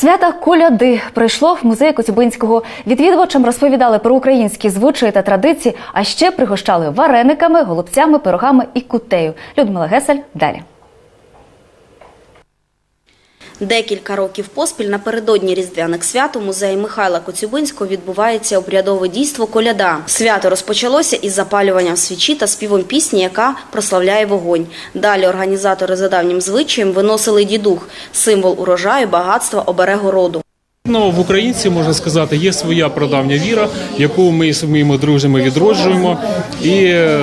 Свята коляди прийшло в музей Коцюбинського. Відвідувачам розповідали про українські звичаї та традиції, а ще пригощали варениками, голубцями, пирогами і кутею. Людмила Гесель далі. Декілька років поспіль напередодні різдвяних свят у музеї Михайла Коцюбинського відбувається обрядове дійство коляда. Свято розпочалося із запалюванням свічі та співом пісні, яка прославляє вогонь. Далі організатори за давнім звичаєм виносили дідух – символ урожаю, багатства, оберегу роду. Ну, в українці можна сказати, є своя прадавня віра, яку ми своїми друзями відроджуємо, і е,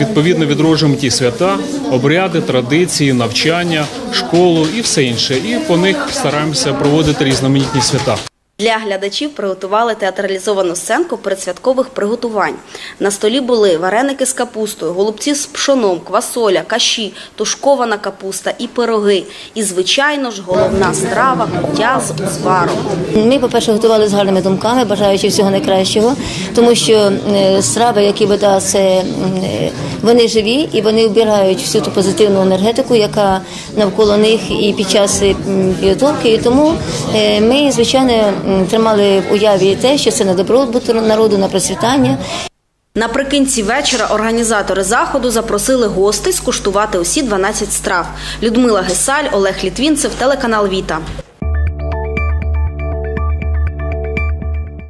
відповідно відроджуємо ті свята, обряди, традиції, навчання, школу і все інше. І по них стараємося проводити різноманітні свята. Для глядачів приготували театралізовану сценку передсвяткових приготувань. На столі були вареники з капустою, голубці з пшоном, квасоля, каші, тушкована капуста і пироги. І, звичайно ж, головна страва – куття з узваром. Ми, по-перше, готували з гарними думками, бажаючи всього найкращого, тому що е, страви, які вода, це е, вони живі і вони вбирають всю ту позитивну енергетику, яка навколо них і під час е, підготовки. І тому ми, звичайно, тримали в уяві те, що це на добробут народу, на процвітання. Наприкінці вечора організатори заходу запросили гостей скуштувати усі 12 страв. Людмила Гесаль, Олег Літвінцев, телеканал Віта.